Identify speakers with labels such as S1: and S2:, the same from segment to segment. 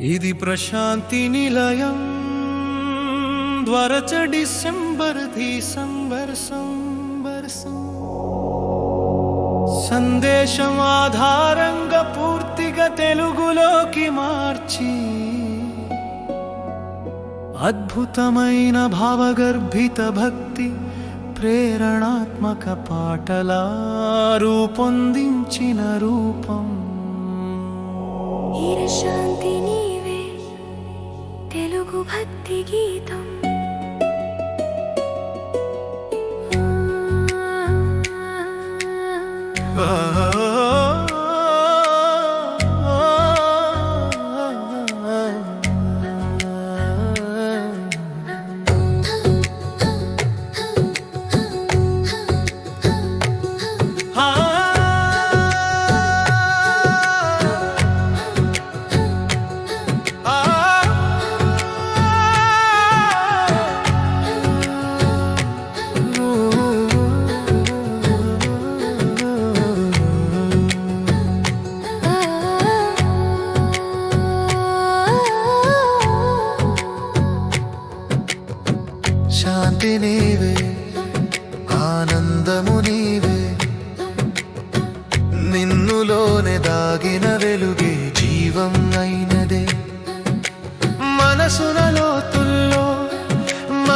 S1: ఇది ప్రశాంతి నిలయం ద్వారచ December December సంబర్సం. సందేశం ఆధారంగా పూర్తిగా తెలుగులోకి మార్చి అద్భుతమైన భావగర్భిత భక్తి ప్రేరణాత్మక పాటలా రూపొందించిన రూపం.
S2: శాంతిని శాంతి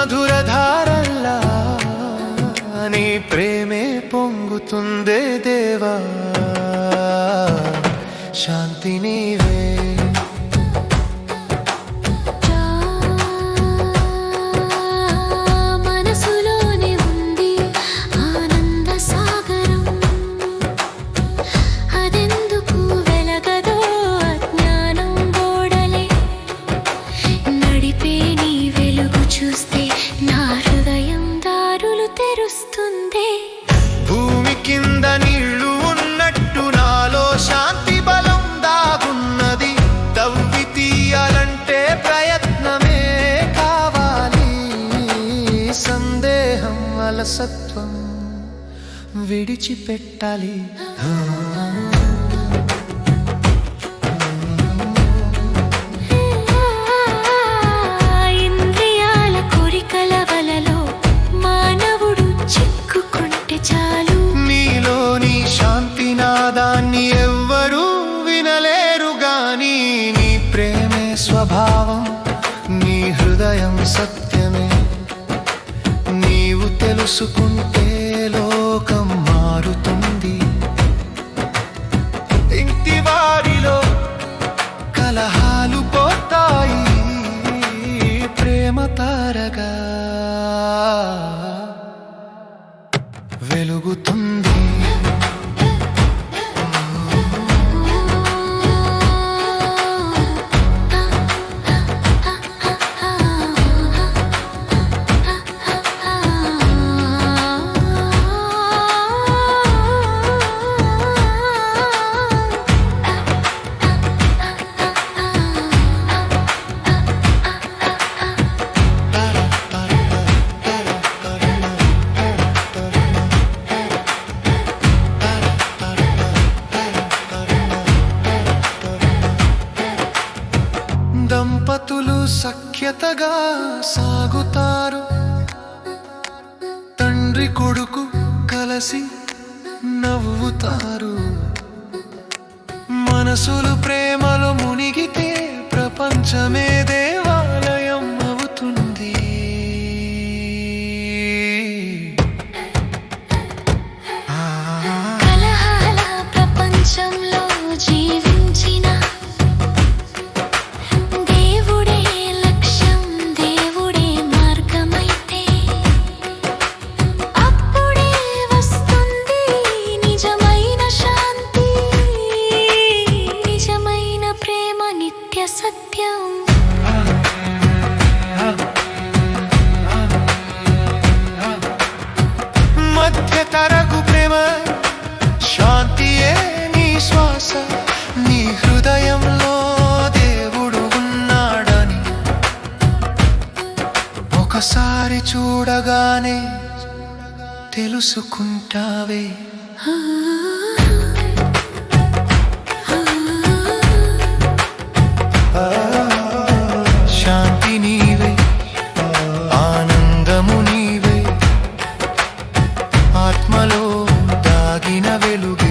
S3: మధురధారల్లా నీ ప్రేమే పొంగుతుందే దేవా. శాంతి నీవే అలసత్వం విడిచిపెట్టాలి.
S2: ఇంద్రియాల కోరికల వలలో మానవుడు చిక్కుకుంటే చాలు.
S3: నీలోని శాంతి నాదాన్ని ఎవ్వరూ వినలేరు గాని నీ ప్రేమే స్వభావం నీ హృదయం సత్యమే నీవు తెలుసుకుంటే లోకం మారుతుంది. ఇంటి వారిలో కలహాలు పోతాయి ప్రేమ తారగా వెలుగుతుంది. సఖ్యతగా సాగుతారు. తండ్రి కొడుకు కలిసి నవ్వుతారు. మనసులు
S2: ప్రే ఒక్కసారి చూడగానే తెలుసుకుంటావే. శాంతి
S3: నీవే ఆనందము నీవే.
S2: ఆత్మలో
S3: దాగిన వెలుగు